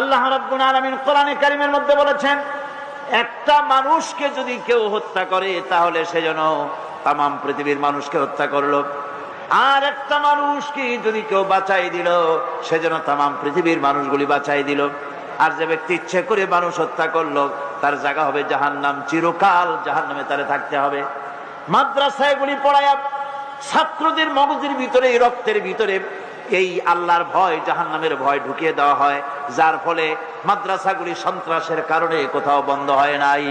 আল্লাহ রাব্বুল আলামিন কোরআনে কারিমের মধ্যে বলেছেন, একটা মানুষকে যদি কেউ হত্যা করে, তাহলে সে যেন তাম পৃথিবীর মানুষকে হত্যা করল। আর একটা মানুষকে যদি কেউ বাঁচাই দিল, সে যেন তাম পৃথিবীর মানুষগুলি বাঁচাই দিল। আর যে ব্যক্তি ইচ্ছে করে মানুষ হত্যা করল, তার জায়গা হবে জাহান নাম চিরকাল জাহান নামে তারে থাকতে হবে। মাদ্রাসায়গুলি পড়ায় ছাত্রদের মগজের ভিতরে, রক্তের ভিতরে এই আল্লাহর ভয় জাহান্নামের ভয় ঢুকিয়ে দেওয়া হয়, যার ফলে মাদ্রাসাগুলি সন্ত্রাসের কারণে কোথাও বন্ধ হয় নাই।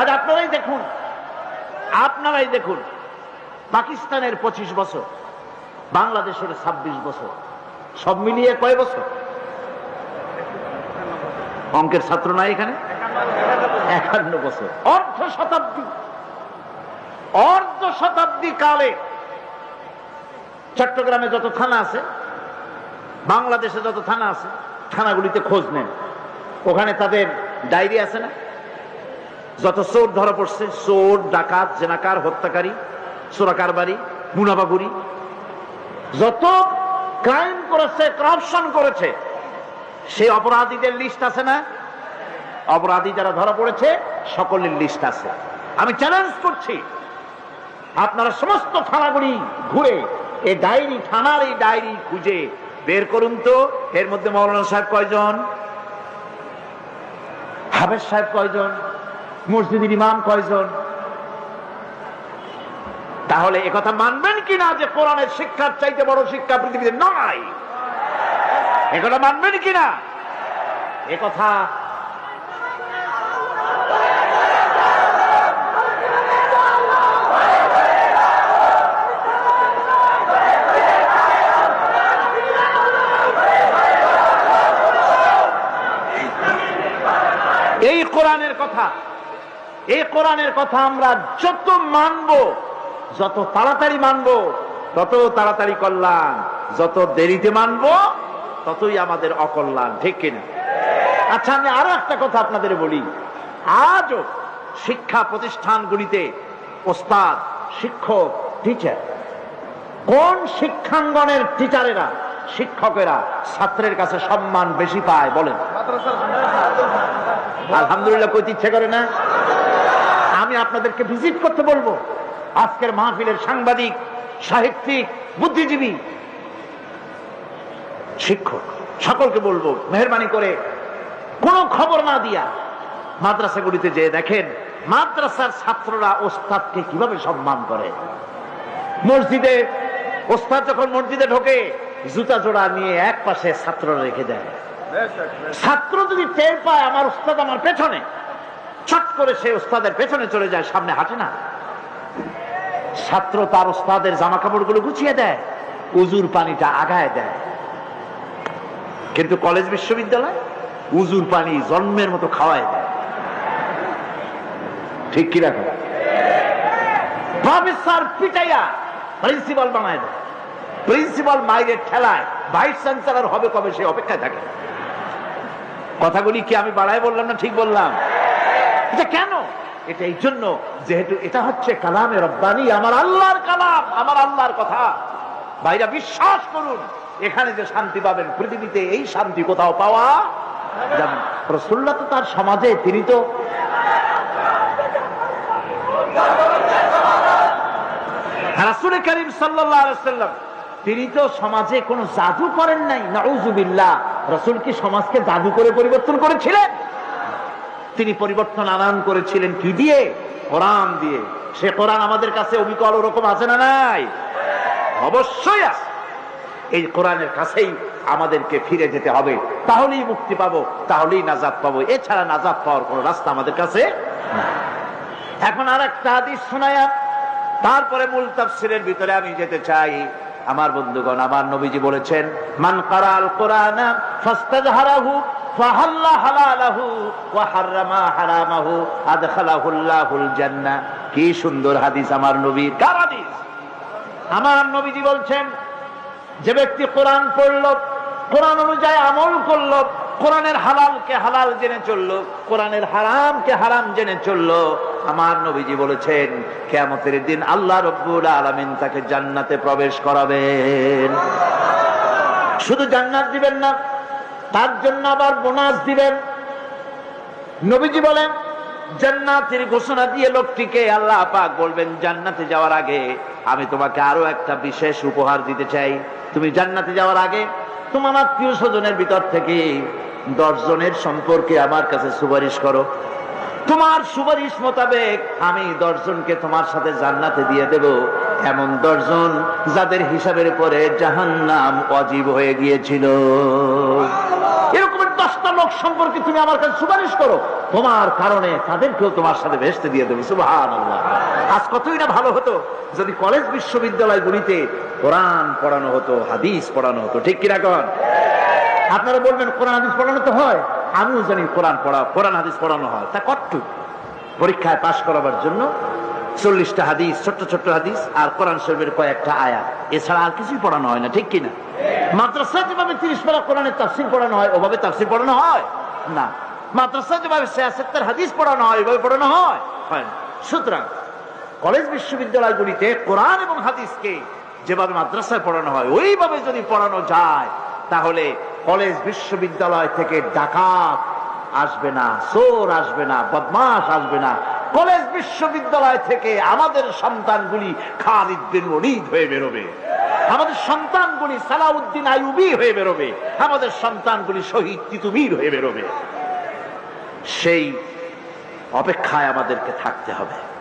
আজ আপনারাই দেখুন আপনারাই দেখুন, পাকিস্তানের পঁচিশ বছর, বাংলাদেশের ছাব্বিশ বছর, সব মিলিয়ে কয় বছর? অঙ্কের ছাত্র নাই এখানে? একান্ন বছর। অর্ধ শতাব্দী। অর্ধ শতাব্দী কালে চট্টগ্রামে যত থানা আছে, বাংলাদেশে যত থানা আছে, থানাগুলিতে খোঁজ নেন। ওখানে তাদের ডায়েরি আছে না? যত চোর ধরা পড়ছে, চোর, ডাকাত, জেনাকার, হত্যাকারী চোরাকার বাড়ি মুনাবাগুরি যত ক্রাইম করেছে, করাপশন করেছে, সেই অপরাধীদের লিস্ট আছে না? অপরাধী যারা ধরা পড়েছে, সকলের লিস্ট আছে। আমি চ্যালেঞ্জ করছি, আপনারা সমস্ত থানাগুলি ঘুরে এই ডায়েরি, থানার এই ডায়েরি খুঁজে বের করুন তো। এর মধ্যে মৌলানা সাহেব কয়জন? হাবেজ সাহেব কয়জন? মসজিদের ইমাম কয়জন? তাহলে একথা মানবেন কিনা যে কোরআনের শিক্ষার চাইতে বড় শিক্ষা পৃথিবীতে নয় একথা মানবেন কিনা একথা এই কোরআনের কথা, এই কোরআনের কথা আমরা যত মানব, যত তাড়াতাড়ি মানব, তত তাড়াতাড়ি কল্যাণ, যত দেরিতে মানব, ততই আমাদের অকল্যাণ, ঠিক কিনা? আচ্ছা আমি আরও একটা কথা আপনাদের বলি। আজও শিক্ষা প্রতিষ্ঠানগুলিতে ওস্তাদ, শিক্ষক টিচার কোন শিক্ষাঙ্গনের টিচারেরা শিক্ষকেরা ছাত্রের কাছে সম্মান বেশি পায়, বলেন। আলহামদুলিল্লাহ কইতে ইচ্ছে করে না। আমি আপনাদেরকে ভিজিট করতে বলব। আজকের মাহফিলের সাংবাদিক, সাহিত্যিক, বুদ্ধিজীবী, শিক্ষক, সকলকে বলব, মেহরবানি করে কোনো খবর না দিয়া মাদ্রাসাগুলিতে যে দেখেন, মাদ্রাসার ছাত্ররা ওস্তাদকে কীভাবে সম্মান করে। মসজিদে ওস্তাদ যখন মসজিদে ঢোকে, জুতা জোড়া নিয়ে এক পাশে ছাত্ররা রেখে দেয় ছাত্র যদি টের পায় আমার উস্তাদ আমার পেছনে চট করে সে উস্তাদের পেছনে চলে যায়, সামনে হাঁটে না। ছাত্র তার উস্তাদের জামা কাপড়গুলো গুছিয়ে দেয়, উজুর পানিটা আগায় দেয়। কিন্তু কলেজ বিশ্ববিদ্যালয় উজুর পানি জন্মের মতো খাওয়ায় দেয়। ঠিক কি রাখো প্রফেসর পিটাইয়া প্রিন্সিপাল বানায় দেয়। প্রিন্সিপাল মাইরের ঠেলায় ভাইস চ্যান্সেলর হবে কবে সে অপেক্ষায় থাকে। কথাগুলি কি আমি বাড়ায় বললাম না ঠিক বললাম? এটা কেন? এটা এই জন্য যেহেতু এটা হচ্ছে কালামে রব্বানি আমার আল্লাহর কালাম আমার আল্লাহর কথা। ভাইরা বিশ্বাস করুন এখানে যে শান্তি পাবেন পৃথিবীতে এই শান্তি কোথাও পাওয়া যাবে না। তো তার সমাজে তিনি তো রাসুল করিম সাল্লাম তিনি তো সমাজে কোনো জাদু করেন নাই। নাউজুবিল্লাহ। রসুল কি সমাজকে জাদু করে পরিবর্তন করেছিলেন? তিনি পরিবর্তন আনান করেছিলেন কি দিয়ে? কোরআন দিয়ে। সে কোরআন আমাদের কাছে অবিকল ওরকম আছে না নাই? অবশ্যই আছে। এই কোরআনের কাছেই আমাদেরকে ফিরে যেতে হবে। তাহলেই মুক্তি পাবো, তাহলেই নাজাদ পাবো। এছাড়া নাজাদ পাওয়ার কোন রাস্তা আমাদের কাছে এখন আর একটা হাদিস শোনায়া, তারপরে মূল তাফসিরের ভিতরে আমি যেতে চাই। আমার বন্ধুগণ, আমার নবীজি বলেছেন, মান কারাল কোরআন কি সুন্দর হাদিস আমার নবীর। কার আমার নবীজি বলছেন, যে ব্যক্তি কোরআন পড়ল, কোরআন অনুযায়ী আমল করল, কোরআনের হালালকে হালাল জেনে চলল, কোরআনের হারামকে হারাম জেনে চলল আমার নবীজি বলেছেন, কেয়ামতের দিন আল্লাহ রব্বুল আলমিন তাকে জান্নাতে প্রবেশ করাবেন। শুধু জান্নাত দিবেন না, তার জন্য আবার বোনাস দিবেন। নবীজি বলেন, জান্নাতের ঘোষণা দিয়ে লোকটিকে আল্লাহ পাক বলবেন, জান্নাতে যাওয়ার আগে আমি তোমাকে আরও একটা বিশেষ উপহার দিতে চাই। তুমি জান্নাতে যাওয়ার আগে তোমার আত্মীয় স্বজনের ভিতর থেকে দশ জনের সম্পর্কে আমার কাছে সুপারিশ করো। তোমার সুপারিশ মোতাবেক আমি দশজনকে তোমার সাথে জান্নাতে দিয়ে দেব। এমন দশজন যাদের হিসাবের পরে জাহান্নাম অজীব হয়ে গিয়েছিল। এরকমের দশটা লোক সম্পর্কে তুমি আমার কাছে সুপারিশ করো। তোমার কারণে তাদেরকেও তোমার সাথে ভেসতে দিয়ে দেবো। সুবাহান আজ কতই না ভালো হতো, যদি কলেজ বিশ্ববিদ্যালয়গুলিতে কোরআন পড়ানো হতো, হাদিস পড়ানো হতো। ঠিক কিনা কন? আপনারা বলবেন, কোরআন, হাদিস পড়ানো তো হয়। আমিও জানি কোরআন পড়া, কোরআন হাদিস পড়ানো হয়। তা কট্টু? পরীক্ষায় পাশ করাবার জন্য চল্লিশটা হাদিস, ছোট্ট ছোট্ট হাদিস আর কোরআন শরীফের কয়েকটা আয়া এছাড়া আর কিছুই পড়ানো হয় না, ঠিক কিনা? মাদ্রাসা যেভাবে তিরিশ পারা কোরআনের তাফসির পড়ানো হয়, ওভাবে তাফসির পড়ানো হয়? না। মাদ্রাসা যেভাবে সিয়াসত্তর হাদিস পড়ানো হয়, ওইভাবে পড়ানো হয়? হয় না। সুতরাং কলেজ বিশ্ববিদ্যালয়গুলিতে কোরআন এবং হাদিসকে যেভাবে মাদ্রাসায় পড়ানো হয়, ওইভাবে যদি পড়ানো যায় তাহলে কলেজ বিশ্ববিদ্যালয় থেকে ডাকাত আসবে না, চোর আসবে না বদমাস আসবে না। কলেজ বিশ্ববিদ্যালয় থেকে আমাদের সন্তানগুলি খালিদ বিন হয়ে বেরোবে। আমাদের সন্তানগুলি সালাউদ্দিন আয়ুবি হয়ে বেরোবে। আমাদের সন্তানগুলি শহীদ তিতুমির হয়ে বেরোবে। সেই অপেক্ষায় আমাদেরকে থাকতে হবে।